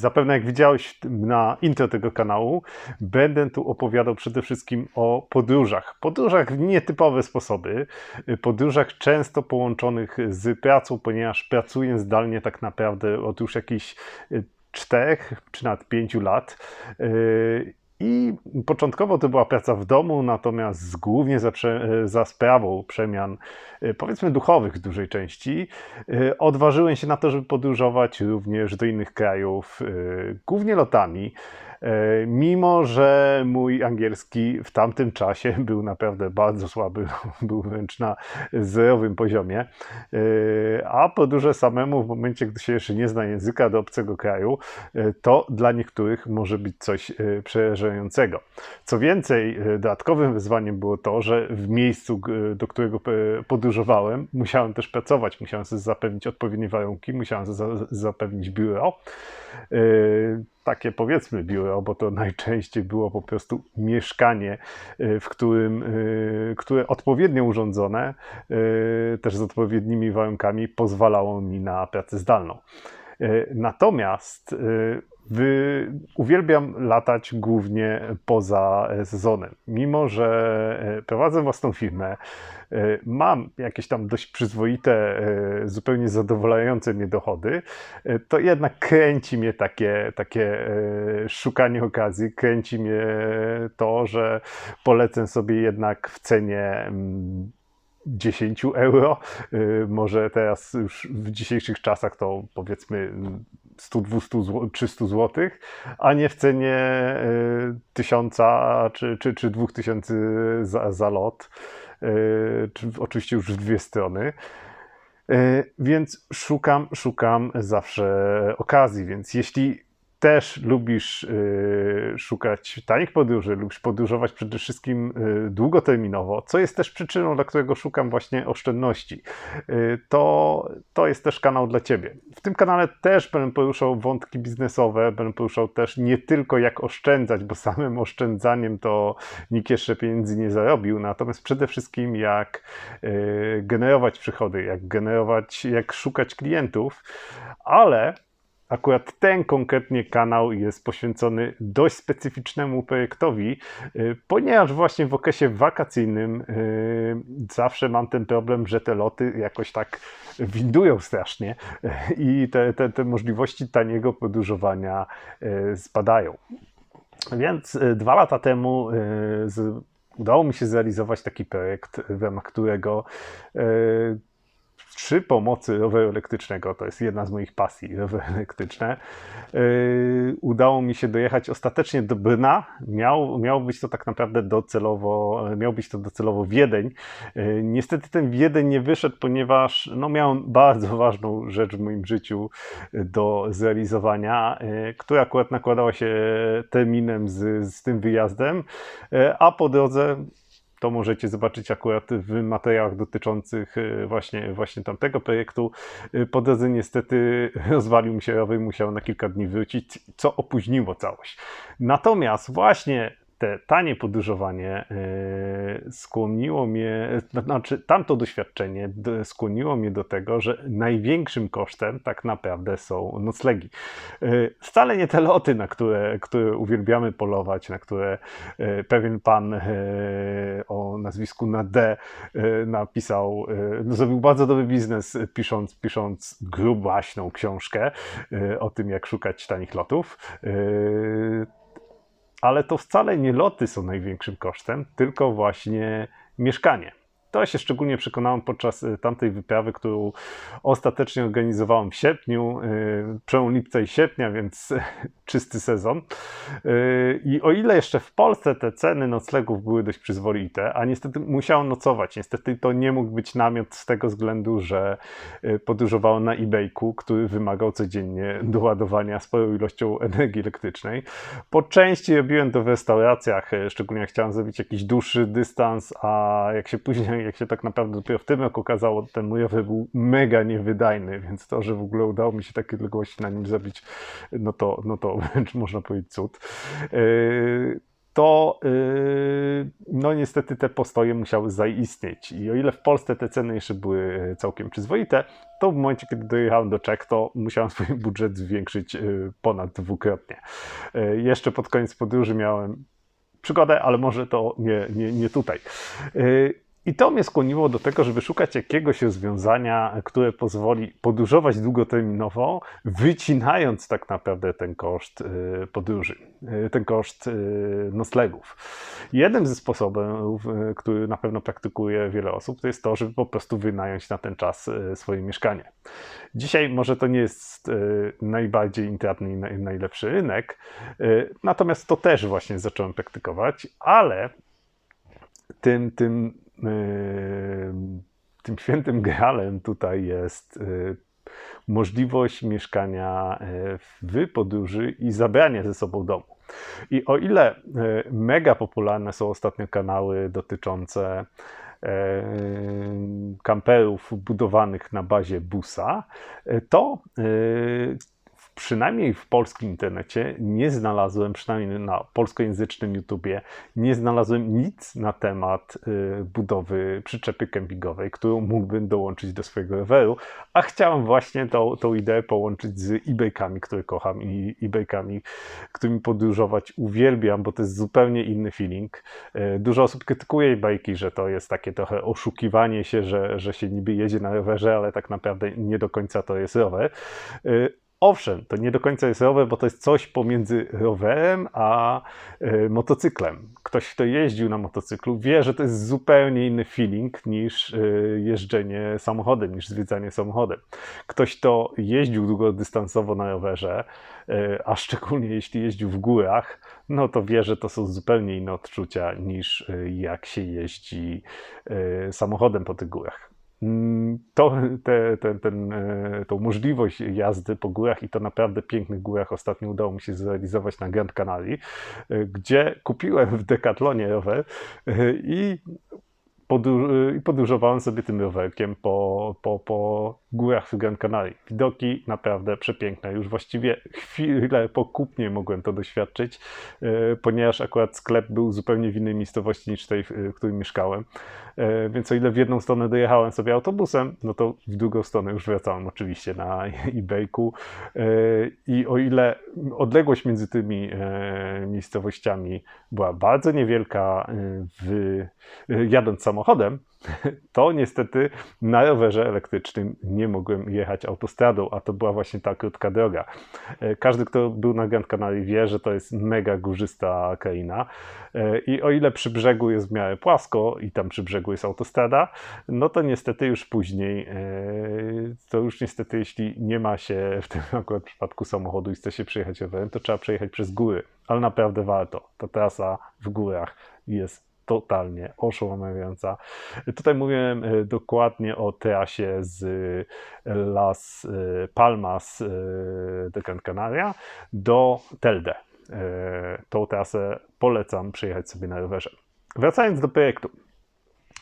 Zapewne jak widziałeś na intro tego kanału, będę tu opowiadał przede wszystkim o podróżach. Podróżach w nietypowe sposoby, podróżach często połączonych z pracą, ponieważ pracuję zdalnie tak naprawdę od już jakichś czterech czy nawet pięciu lat. I początkowo to była praca w domu, natomiast głównie za, za, sprawą przemian, powiedzmy, duchowych w dużej części, odważyłem się na to, żeby podróżować również do innych krajów, głównie lotami. E, mimo, że mój angielski w tamtym czasie był naprawdę bardzo słaby, był wręcz na zerowym poziomie, e, a podróże samemu w momencie, gdy się jeszcze nie zna języka do obcego kraju, e, to dla niektórych może być coś przerażającego. Co więcej, dodatkowym wyzwaniem było to, że w miejscu, do którego podróżowałem, musiałem też pracować, musiałem sobie zapewnić odpowiednie warunki, musiałem zapewnić biuro takie powiedzmy biuro, bo to najczęściej było po prostu mieszkanie, y, w którym, y, które odpowiednio urządzone, y, też z odpowiednimi warunkami, pozwalało mi na pracę zdalną. Natomiast Wy, uwielbiam latać głównie poza sezonem. Mimo, że prowadzę własną firmę, E, mam jakieś tam dość przyzwoite, e, zupełnie zadowalające mnie dochody, e, to jednak kręci mnie takie, takie szukanie okazji, kręci mnie to, że polecę sobie jednak w cenie 10 mm, euro. Może teraz już w dzisiejszych czasach to powiedzmy 100, 200, 300 zł, a nie w cenie 1000 czy, czy, czy 2000 za, za lot. Czy oczywiście już w dwie strony. Więc szukam, szukam zawsze okazji. Więc jeśli też lubisz y, szukać tanich podróży, lubisz podróżować przede wszystkim y, długoterminowo, co jest też przyczyną, dla którego szukam właśnie oszczędności, y, to, to jest też kanał dla Ciebie. W tym kanale też będę poruszał wątki biznesowe, będę poruszał też nie tylko jak oszczędzać, bo samym oszczędzaniem to nikt jeszcze pieniędzy nie zarobił, natomiast przede wszystkim jak generować przychody, jak generować, jak szukać klientów, ale Akurat ten konkretnie kanał jest poświęcony dość specyficznemu projektowi, y, ponieważ właśnie w okresie wakacyjnym y, zawsze mam ten problem, że te loty jakoś tak windują strasznie y, i te, te, te możliwości taniego podróżowania spadają. Więc dwa lata temu udało mi się zrealizować taki projekt, w ramach którego przy pomocy roweru elektrycznego, to jest jedna z moich pasji, rowery elektryczne, yy, udało mi się dojechać ostatecznie do Brna. Miał, miał być to tak naprawdę docelowo, miał być to docelowo Wiedeń. Yy, niestety ten Wiedeń nie wyszedł, ponieważ no, miałem bardzo ważną rzecz w moim życiu do zrealizowania, yy, która akurat nakładała się terminem z, z tym wyjazdem, yy, a po drodze to możecie zobaczyć akurat w materiałach dotyczących e, właśnie, właśnie tamtego projektu. E, po niestety rozwalił mi się rower i musiał na kilka dni wrócić, co opóźniło całość. Natomiast właśnie te tanie podróżowanie e, skłoniło mnie, znaczy tamto doświadczenie skłoniło mnie do tego, że największym kosztem tak naprawdę są noclegi. E, wcale nie te loty, na które, które uwielbiamy polować, na które e, pewien pan o nazwisku na D napisał, no zrobił bardzo dobry biznes pisząc, pisząc grubaśną książkę o tym, jak szukać tanich lotów ale to wcale nie loty są największym kosztem, tylko właśnie mieszkanie. To się szczególnie przekonałem podczas y, tamtej wyprawy, którą ostatecznie organizowałem w sierpniu, y, przełom lipca i sierpnia, więc czysty sezon. Y, I o ile jeszcze w Polsce te ceny noclegów były dość przyzwoite, a niestety musiałem nocować. Niestety to nie mógł być namiot z tego względu, że podróżowałem na eBayku, który wymagał codziennie doładowania sporą ilością energii elektrycznej. Po części robiłem to w restauracjach, szczególnie jak chciałem zrobić jakiś dłuższy dystans, a jak się później jak się tak naprawdę dopiero w tym roku okazało, ten mój rower był mega niewydajny, więc to, że w ogóle udało mi się takie odległości na nim zrobić, no to, no to wręcz można powiedzieć cud. Yy, to yy, no niestety te postoje musiały zaistnieć. I o ile w Polsce te ceny jeszcze były całkiem przyzwoite, to w momencie, kiedy dojechałem do Czech, to musiałem swój budżet zwiększyć yy, ponad dwukrotnie. Jeszcze pod koniec podróży miałem przygodę, ale może to nie, nie, nie tutaj. I to mnie skłoniło do tego, żeby szukać jakiegoś rozwiązania, które pozwoli podróżować długoterminowo, wycinając tak naprawdę ten koszt y, podróży, y, ten koszt y, noclegów. Jednym ze sposobów, który na pewno praktykuje wiele osób, to jest to, żeby po prostu wynająć na ten czas swoje mieszkanie. Dzisiaj może to nie jest najbardziej intratny i najlepszy rynek, natomiast to też właśnie zacząłem praktykować, ale tym, tym tym świętym gralem tutaj jest y, możliwość mieszkania y, w podróży i zabrania ze sobą domu. I o ile mega popularne są ostatnio kanały dotyczące kamperów budowanych na bazie busa, to przynajmniej w polskim internecie nie znalazłem, przynajmniej na polskojęzycznym YouTubie, nie znalazłem nic na temat y, budowy przyczepy kempingowej, którą mógłbym dołączyć do swojego roweru, a chciałem właśnie tą, tą ideę połączyć z e-bike'ami, które kocham i e-bike'ami, którymi podróżować uwielbiam, bo to jest zupełnie inny feeling. Y, dużo osób krytykuje e-bike'i, że to jest takie trochę oszukiwanie się, że, że się niby jedzie na rowerze, ale tak naprawdę nie do końca to jest rower. Owszem, to nie do końca jest rower, bo to jest coś pomiędzy rowerem a y, motocyklem. Ktoś, kto jeździł na motocyklu, wie, że to jest zupełnie inny feeling niż y, jeżdżenie samochodem, niż zwiedzanie samochodem. Ktoś, kto jeździł długodystansowo na rowerze, y, a szczególnie jeśli jeździł w górach, no to wie, że to są zupełnie inne odczucia niż jak się jeździ samochodem po tych górach. Mm, to, te, te, ten, e, tą możliwość jazdy po górach i to naprawdę pięknych górach ostatnio udało mi się zrealizować na Grand Canary, e, gdzie kupiłem w Decathlonie rower e, i i podróżowałem sobie tym rowerkiem po, po, po górach w Gran Canaria. Widoki naprawdę przepiękne. Już właściwie chwilę po kupnie mogłem to doświadczyć, e, ponieważ akurat sklep był zupełnie w innej miejscowości niż tej, w której mieszkałem. E, więc o ile w jedną stronę dojechałem sobie autobusem, no to w drugą stronę już wracałem oczywiście na e-bajku. E, I o ile odległość między tymi miejscowościami była bardzo niewielka, w, jadąc samochodem, to niestety na rowerze elektrycznym nie mogłem jechać autostradą, a to była właśnie ta krótka droga. E, każdy, kto był na Grand Canaria wie, że to jest mega górzysta kraina e, i o ile przy brzegu jest w miarę płasko i tam przy brzegu jest autostrada, no to niestety już później, e, to już niestety jeśli nie ma się w tym akurat przypadku samochodu i chce się przejechać rowerem, to trzeba przejechać przez góry, ale naprawdę warto. Ta trasa w górach jest totalnie oszałamiająca. Tutaj mówiłem e, dokładnie o trasie z e, Las e, Palmas de Gran Canaria do Telde. Tą trasę polecam przejechać sobie na rowerze. Wracając do projektu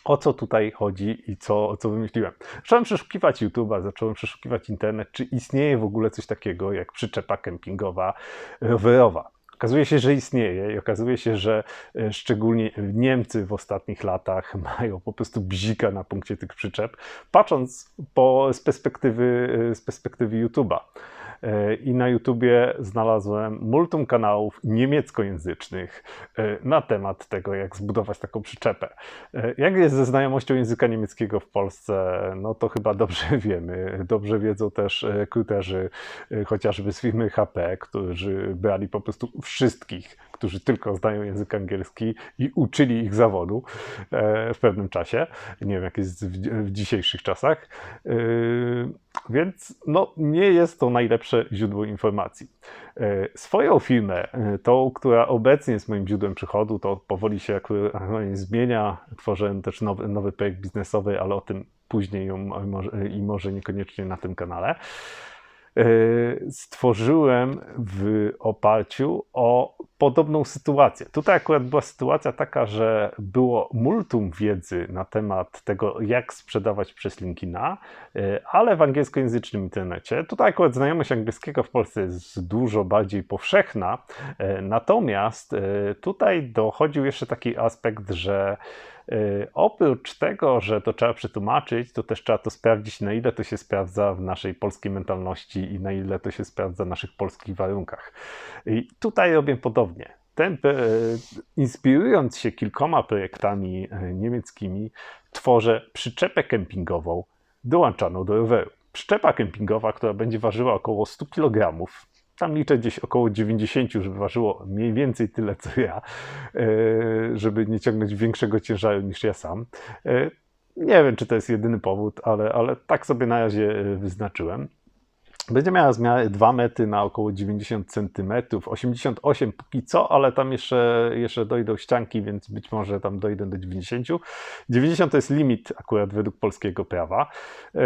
o co tutaj chodzi i co, co wymyśliłem. Zacząłem przeszukiwać YouTube'a, zacząłem przeszukiwać internet, czy istnieje w ogóle coś takiego jak przyczepa kempingowa rowerowa. Okazuje się, że istnieje i okazuje się, że e, szczególnie Niemcy w ostatnich latach mają po prostu bzika na punkcie tych przyczep, patrząc po, z perspektywy, e, z perspektywy YouTube'a. E, i na YouTubie znalazłem multum kanałów niemieckojęzycznych e, na temat tego, jak zbudować taką przyczepę. E, jak jest ze znajomością języka niemieckiego w Polsce, no to chyba dobrze wiemy. Dobrze wiedzą też rekruterzy chociażby z firmy HP, którzy brali po prostu wszystkich którzy tylko znają język angielski i uczyli ich zawodu e, w pewnym czasie. Nie wiem, jak jest w, dzisiejszych czasach. E, więc no, nie jest to najlepsze źródło informacji. E, swoją firmę, tą, która obecnie jest moim źródłem przychodu, to powoli się zmienia. Tworzę też nowy, nowy projekt biznesowy, ale o tym później i może niekoniecznie na tym kanale. Stworzyłem w oparciu o podobną sytuację. Tutaj akurat była sytuacja taka, że było multum wiedzy na temat tego, jak sprzedawać przez LinkedIna, ale w angielskojęzycznym internecie. Tutaj akurat znajomość angielskiego w Polsce jest dużo bardziej powszechna, natomiast tutaj dochodził jeszcze taki aspekt, że oprócz tego, że to trzeba przetłumaczyć, to też trzeba to sprawdzić, na ile to się sprawdza w naszej polskiej mentalności i na ile to się sprawdza w naszych polskich warunkach. I tutaj robię podobnie. Ten, e, inspirując się kilkoma projektami e, niemieckimi, tworzę przyczepę kempingową dołączaną do roweru. Przyczepa kempingowa, która będzie ważyła około 100 kg, tam liczę gdzieś około 90, żeby ważyło mniej więcej tyle co ja, e, żeby nie ciągnąć większego ciężaru niż ja sam. E, nie wiem, czy to jest jedyny powód, ale, ale tak sobie na razie e, wyznaczyłem. Będzie miała zmianę 2 metry na około 90 cm, 88 póki co, ale tam jeszcze, jeszcze dojdą ścianki, więc być może tam dojdę do 90. 90 to jest limit akurat według polskiego prawa e,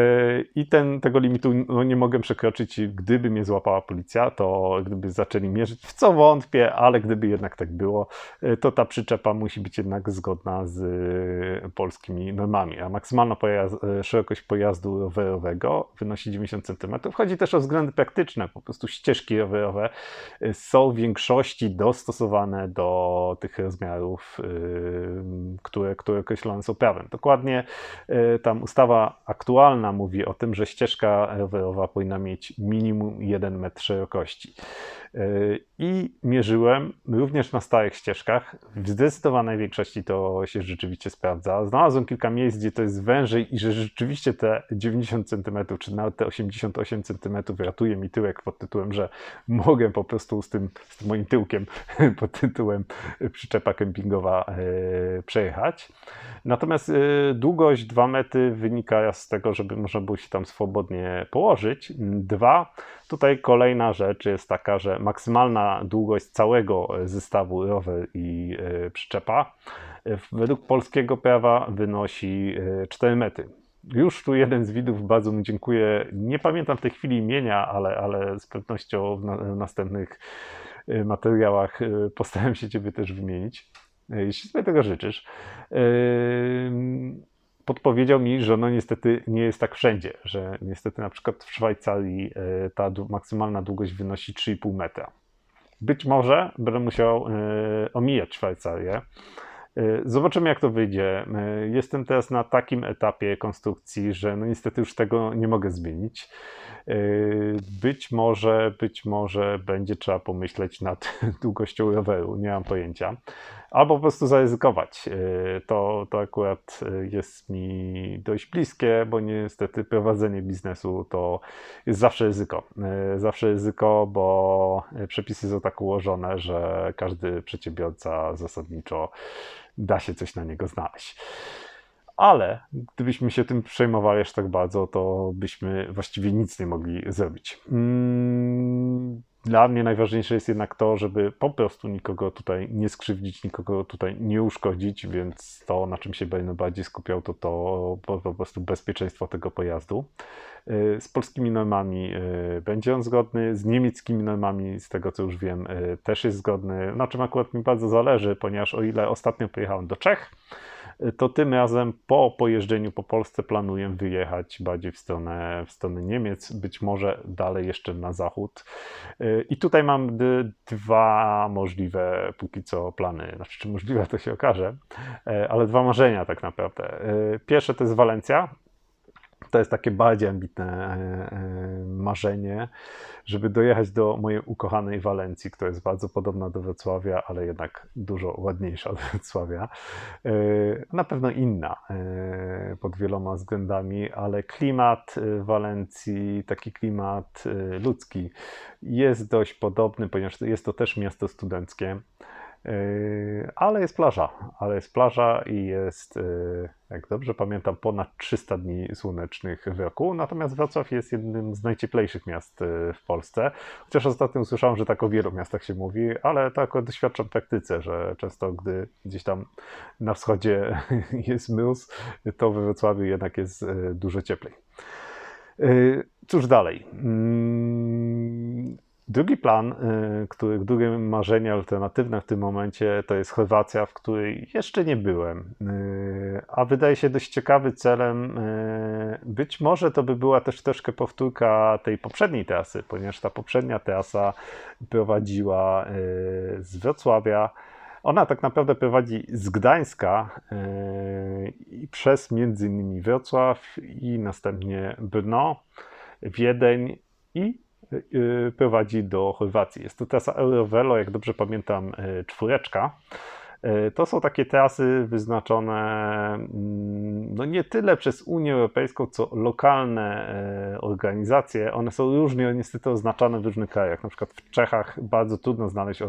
i ten, tego limitu no, nie mogę przekroczyć, gdyby mnie złapała policja, to gdyby zaczęli mierzyć, w co wątpię, ale gdyby jednak tak było, e, to ta przyczepa musi być jednak zgodna z e, polskimi normami, a maksymalna pojazd, szerokość pojazdu rowerowego wynosi 90 cm. Chodzi też o względy praktyczne. Po prostu ścieżki rowerowe y, są w większości dostosowane do tych rozmiarów, y, które, które określone są prawem. Dokładnie y, tam ustawa aktualna mówi o tym, że ścieżka rowerowa powinna mieć minimum 1 metr szerokości. I mierzyłem również na starych ścieżkach. W zdecydowanej większości to się rzeczywiście sprawdza. Znalazłem kilka miejsc, gdzie to jest wężej i że rzeczywiście te 90 cm, czy nawet te 88 cm ratuje mi tyłek pod tytułem, że mogę po prostu z tym, z tym moim tyłkiem pod tytułem przyczepa kempingowa e, przejechać. Natomiast e, długość 2 metry wynika z tego, żeby można było się tam swobodnie położyć. Dwa, tutaj kolejna rzecz jest taka, że maksymalna długość całego zestawu rower i e, przyczepa według polskiego prawa wynosi 4 metry. Już tu jeden z widzów bardzo mu dziękuję. Nie pamiętam w tej chwili imienia, ale, ale z pewnością w, na, w następnych y, materiałach y, postaram się Ciebie też wymienić, y, jeśli sobie tego życzysz. Podpowiedział mi, że no niestety nie jest tak wszędzie, że niestety na przykład w Szwajcarii ta maksymalna długość wynosi 3,5 metra. Być może będę musiał omijać Szwajcarię Y, zobaczymy, jak to wyjdzie. Jestem teraz na takim etapie konstrukcji, że no niestety już tego nie mogę zmienić. Być może, być może będzie trzeba pomyśleć nad długością roweru, nie mam pojęcia. Albo po prostu zaryzykować. To, to akurat jest mi dość bliskie, bo niestety prowadzenie biznesu to jest zawsze ryzyko. Zawsze ryzyko, bo przepisy są tak ułożone, że każdy przedsiębiorca zasadniczo da się coś na niego znaleźć. Ale gdybyśmy się tym przejmowali aż tak bardzo, to byśmy właściwie nic nie mogli zrobić. Mm, dla mnie najważniejsze jest jednak to, żeby po prostu nikogo tutaj nie skrzywdzić, nikogo tutaj nie uszkodzić, więc to, na czym się będę bardziej skupiał, to to po prostu bezpieczeństwo tego pojazdu. Y, z polskimi normami y, będzie on zgodny, z niemieckimi normami, z tego co już wiem, y, też jest zgodny, na czym akurat mi bardzo zależy, ponieważ o ile ostatnio pojechałem do Czech, to tym razem po pojeżdżeniu po Polsce planuję wyjechać bardziej w stronę, w stronę Niemiec, być może dalej jeszcze na zachód. I tutaj mam dwa możliwe póki co plany, znaczy czy możliwe to się okaże, ale dwa marzenia tak naprawdę. Pierwsze to jest Walencja, to jest takie bardziej ambitne e, e, marzenie, żeby dojechać do mojej ukochanej Walencji, która jest bardzo podobna do Wrocławia, ale jednak dużo ładniejsza od Wrocławia. E, na pewno inna pod wieloma względami, ale klimat Walencji, taki klimat ludzki, jest dość podobny, ponieważ jest to też miasto studenckie. Yy, ale jest plaża, ale jest plaża i jest, yy, jak dobrze pamiętam, ponad 300 dni słonecznych w roku. Natomiast Wrocław jest jednym z najcieplejszych miast yy, w Polsce. Chociaż ostatnio usłyszałem, że tak o wielu miastach się mówi, ale tak doświadczam w praktyce, że często gdy gdzieś tam na wschodzie jest mróz, to we Wrocławiu jednak jest dużo cieplej. Cóż dalej? Drugi plan, który, drugie marzenie alternatywne w tym momencie to jest Chorwacja, w której jeszcze nie byłem, a wydaje się dość ciekawy celem. Być może to by była też troszkę powtórka tej poprzedniej trasy, ponieważ ta poprzednia trasa prowadziła z Wrocławia ona tak naprawdę prowadzi z Gdańska yy, przez między innymi Wrocław i następnie Brno, Wiedeń i prowadzi do Chorwacji. Jest to trasa Eurovelo, jak dobrze pamiętam, yy, czwóreczka. E, to są takie trasy wyznaczone mm, no nie tyle przez Unię Europejską, co lokalne organizacje. One są różnie niestety oznaczane w różnych krajach. Na przykład w Czechach bardzo trudno znaleźć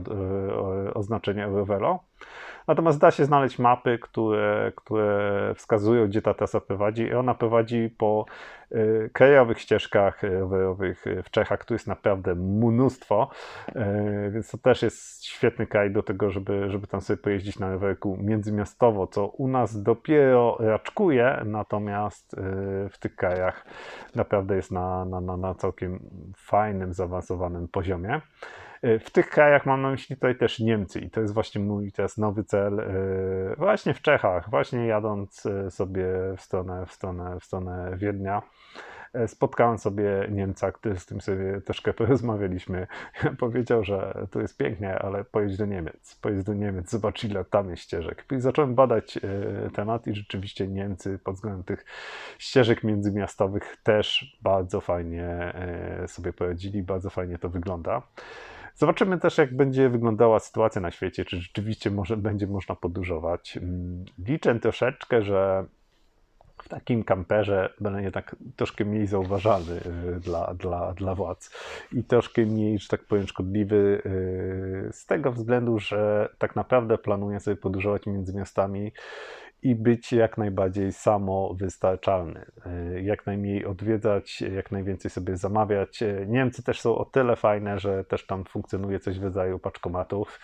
oznaczenie Eurovelo. Natomiast da się znaleźć mapy, które, które wskazują, gdzie ta trasa prowadzi i ona prowadzi po y, krajowych ścieżkach rowerowych w Czechach, tu jest naprawdę mnóstwo, y, więc to też jest świetny kraj do tego, żeby, żeby tam sobie pojeździć na rowerku międzymiastowo, co u nas dopiero raczkuje, natomiast y, w tych krajach naprawdę jest na, na, na, na całkiem fajnym, zaawansowanym poziomie. E, w tych krajach mam na myśli tutaj też Niemcy i to jest właśnie mój teraz nowy cel, e, właśnie w Czechach, właśnie jadąc e, sobie w stronę, w stronę, w stronę Wiednia spotkałem sobie Niemca, który z tym sobie troszkę porozmawialiśmy. Powiedział, że tu jest pięknie, ale pojedź do Niemiec. Pojedź do Niemiec, zobacz ile tam jest ścieżek. I zacząłem badać temat i rzeczywiście Niemcy pod względem tych ścieżek międzymiastowych też bardzo fajnie sobie poradzili, bardzo fajnie to wygląda. Zobaczymy też, jak będzie wyglądała sytuacja na świecie, czy rzeczywiście może, będzie można podróżować. Mm, liczę troszeczkę, że w takim kamperze będzie tak troszkę mniej zauważalny y, dla, dla, dla władz i troszkę mniej, że tak powiem, szkodliwy y, z tego względu, że tak naprawdę planuję sobie podróżować między miastami i być jak najbardziej samowystarczalny. E, jak najmniej odwiedzać, jak najwięcej sobie zamawiać. E, Niemcy też są o tyle fajne, że też tam funkcjonuje coś w rodzaju paczkomatów,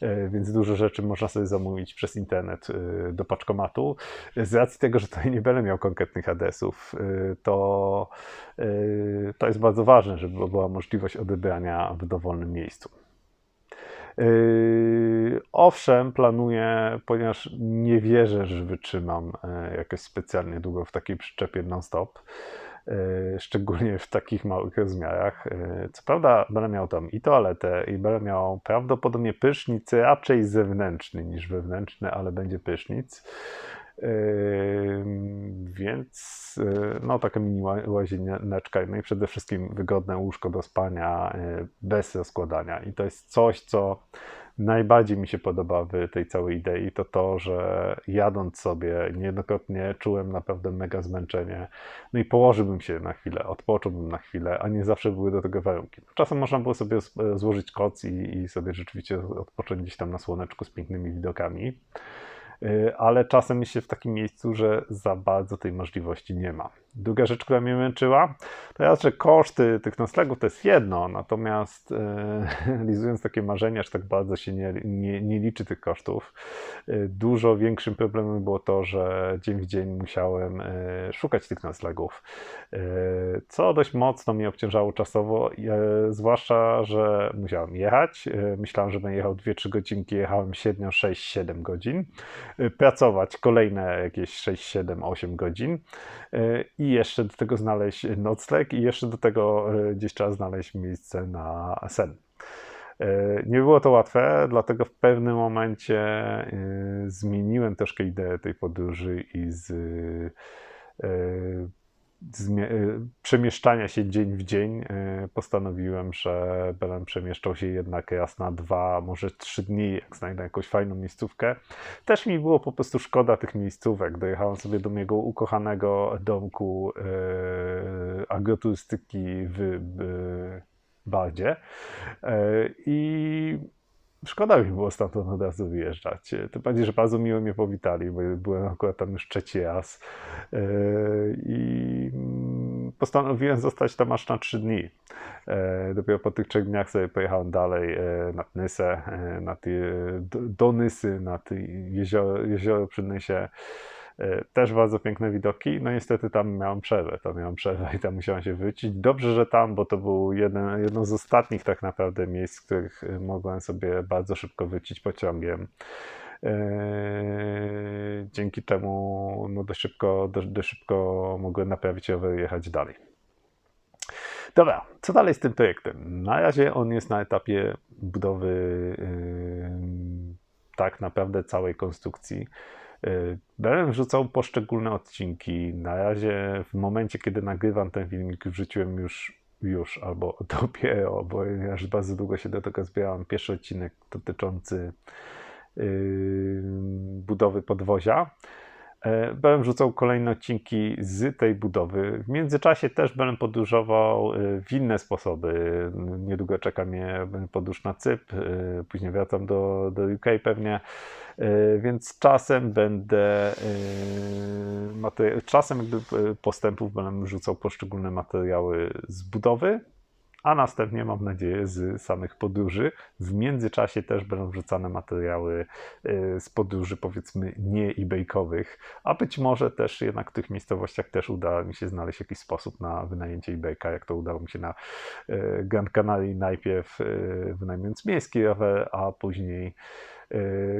e, więc dużo rzeczy można sobie zamówić przez internet do paczkomatu. Z racji tego, że tutaj nie będę miał konkretnych adresów, to, to jest bardzo ważne, żeby była możliwość odebrania w dowolnym miejscu. Yy, owszem, planuję, ponieważ nie wierzę, że wytrzymam e, jakoś specjalnie długo w takiej przyczepie non-stop, szczególnie w takich małych rozmiarach. E, co prawda, będę miał tam i toaletę, i będę miał prawdopodobnie prysznic raczej zewnętrzny niż wewnętrzny, ale będzie prysznic. Więc no taka mini łazieneczka, no i przede wszystkim wygodne łóżko do spania bez rozkładania. I to jest coś, co najbardziej mi się podoba w tej całej idei, to to, że jadąc sobie niejednokrotnie czułem naprawdę mega zmęczenie. No i położyłbym się na chwilę, odpocząłbym na chwilę, a nie zawsze były do tego warunki. Czasem można było sobie złożyć koc i, i sobie rzeczywiście odpocząć gdzieś tam na słoneczku z pięknymi widokami. Y, ale czasem się w takim miejscu, że za bardzo tej możliwości nie ma. Druga rzecz, która mnie męczyła, to ja, że koszty tych noclegów to jest jedno, natomiast e, realizując takie marzenia, że tak bardzo się nie, nie, nie liczy tych kosztów, e, dużo większym problemem było to, że dzień w dzień musiałem e, szukać tych noclegów, co dość mocno mnie obciążało czasowo, zwłaszcza, że musiałem jechać, myślałem, że będę jechał 2-3 godzinki, jechałem średnio 6-7 godzin, pracować kolejne jakieś 6, 7, 8 godzin i jeszcze do tego znaleźć nocleg i jeszcze do tego e, gdzieś trzeba znaleźć miejsce na sen. E, nie było to łatwe, dlatego w pewnym momencie e, zmieniłem troszkę ideę tej podróży i z przemieszczania się dzień w dzień y, postanowiłem, że będę przemieszczał się jednak raz na dwa, może trzy dni, jak znajdę jakąś fajną miejscówkę. Też mi było po prostu szkoda tych miejscówek. Dojechałem sobie do mojego ukochanego domku yy, agroturystyki w, w Badzie i Szkoda mi było stamtąd od razu wyjeżdżać. Tym bardziej, że bardzo miło mnie powitali, bo byłem akurat tam już trzeci raz. E, I mm, postanowiłem zostać tam aż na trzy dni. E, dopiero po tych trzech dniach sobie pojechałem dalej e, nad Nysę, na ty, do Nysy, nad jezioro, jezioro przy Nysie. E, też bardzo piękne widoki. No niestety tam miałem przerwę, tam miałem przerwę i tam musiałem się wrócić. Dobrze, że tam, bo to był jeden, jedno z ostatnich tak naprawdę miejsc, w których e, mogłem sobie bardzo szybko wrócić pociągiem. Dzięki temu no dość, szybko, dość, dość szybko mogłem naprawić rower i jechać dalej. Dobra, co dalej z tym projektem? Na razie on jest na etapie budowy yy, tak naprawdę całej konstrukcji. Yy, będę wrzucał poszczególne odcinki. Na razie w momencie, kiedy nagrywam ten filmik, wrzuciłem już już albo dopiero, bo już bardzo długo się do tego zbierałem. Pierwszy odcinek dotyczący yy, budowy podwozia. E, będę wrzucał kolejne odcinki z tej budowy. W międzyczasie też będę podróżował e, w inne sposoby. Niedługo czeka mnie podróż na Cypr, e, później wracam do, do UK pewnie, więc czasem będę czasem jakby postępów będę wrzucał poszczególne materiały z budowy a następnie mam nadzieję z samych podróży. W międzyczasie też będą wrzucane materiały z podróży powiedzmy nie eBaykowych, a być może też jednak w tych miejscowościach też uda mi się znaleźć jakiś sposób na wynajęcie eBayka, jak to udało mi się na Grand Canary najpierw wynajmując miejski rower, a później E,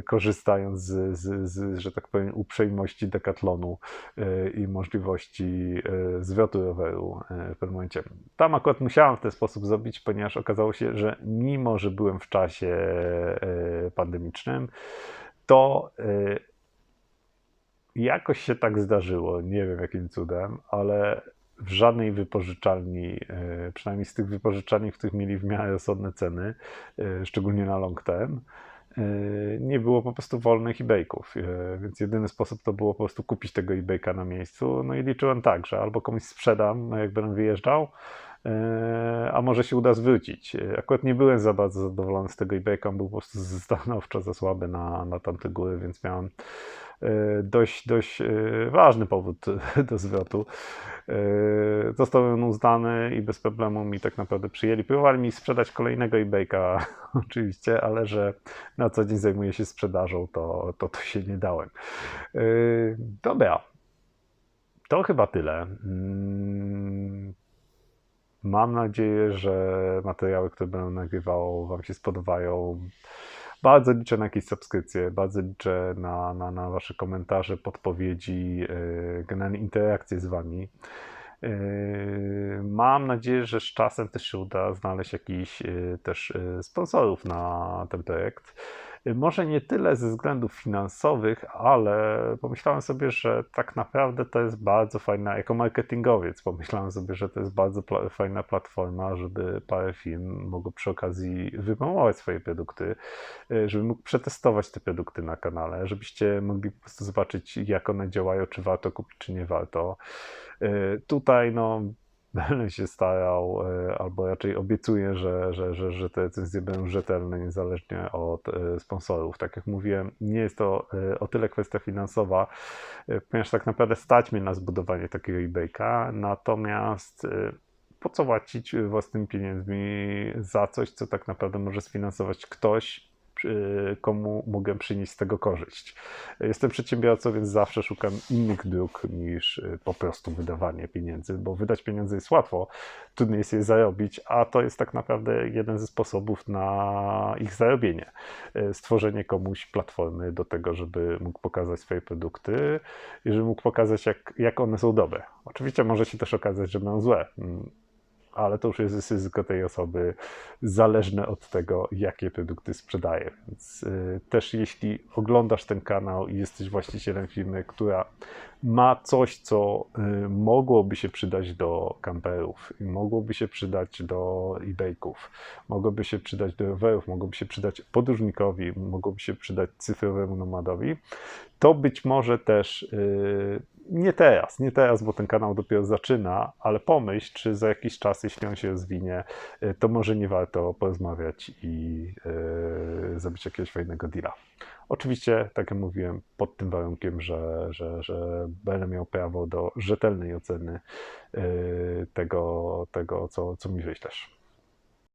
korzystając z, z, z, że tak powiem, uprzejmości Decathlonu e, i możliwości e, zwrotu roweru w pewnym momencie. Tam akurat musiałem w ten sposób zrobić, ponieważ okazało się, że mimo, że byłem w czasie pandemicznym, to jakoś się tak zdarzyło, nie wiem jakim cudem, ale w żadnej wypożyczalni, przynajmniej z tych wypożyczalni, w których mieli w miarę rozsądne ceny, szczególnie na long term, E, nie było po prostu wolnych e-bayków, e, więc jedyny sposób to było po prostu kupić tego e-bayka na miejscu. No i liczyłem tak, że albo komuś sprzedam, no jak będę wyjeżdżał, e, a może się uda zwrócić. Akurat nie byłem za bardzo zadowolony z tego e-bayka, on był po prostu stanowczo za słaby na, na tamte góry, więc miałem E, dość, dość e, ważny powód do zwrotu. E, został on uznany i bez problemu mi tak naprawdę przyjęli. Próbowali mi sprzedać kolejnego eBayka oczywiście, ale że na co dzień zajmuję się sprzedażą, to, to, to się nie dałem. Dobra, to chyba tyle. Mm, mam nadzieję, że materiały, które będę nagrywał, Wam się spodobają. Bardzo liczę na jakieś subskrypcje, bardzo liczę na, na, na Wasze komentarze, podpowiedzi, yy, generalnie interakcje z Wami. Yy, mam nadzieję, że z czasem też się uda znaleźć jakiś yy, też sponsorów na ten projekt. Może nie tyle ze względów finansowych, ale pomyślałem sobie, że tak naprawdę to jest bardzo fajna, jako marketingowiec, pomyślałem sobie, że to jest bardzo fajna platforma, żeby parę firm mogło przy okazji wypromować swoje produkty, e, żeby mógł przetestować te produkty na kanale, żebyście mogli po prostu zobaczyć, jak one działają, czy warto kupić, czy nie warto. E, tutaj no, będę się starał, e, albo raczej obiecuję, że, że, że, że te decyzje będą rzetelne, niezależnie od e, sponsorów. Tak jak mówiłem, nie jest to e, o tyle kwestia finansowa, ponieważ tak naprawdę stać mnie na zbudowanie takiego eBayka, natomiast po co płacić własnymi pieniędzmi za coś, co tak naprawdę może sfinansować ktoś, komu mogę przynieść z tego korzyść. Jestem przedsiębiorcą, więc zawsze szukam innych dróg niż y, po prostu wydawanie pieniędzy, bo wydać pieniądze jest łatwo, trudno jest je zarobić, a to jest tak naprawdę jeden ze sposobów na ich zarobienie. Y, stworzenie komuś platformy do tego, żeby mógł pokazać swoje produkty i żeby mógł pokazać, jak, jak one są dobre. Oczywiście może się też okazać, że będą złe mm, ale to już jest ryzyko tej osoby zależne od tego, jakie produkty sprzedaje. Więc y, też jeśli oglądasz ten kanał i jesteś właścicielem firmy, która ma coś, co y, mogłoby się przydać do kamperów, mogłoby się przydać do e-bake'ów, mogłoby się przydać do rowerów, mogłoby się przydać podróżnikowi, mogłoby się przydać cyfrowemu nomadowi, to być może też y, nie teraz, nie teraz, bo ten kanał dopiero zaczyna, ale pomyśl, czy za jakiś czas, jeśli on się rozwinie, y, to może nie warto porozmawiać i yy, zrobić jakiegoś fajnego deala. Oczywiście, tak jak mówiłem, pod tym warunkiem, że, że, że będę miał prawo do rzetelnej oceny yy, tego, tego co, co mi wyślesz.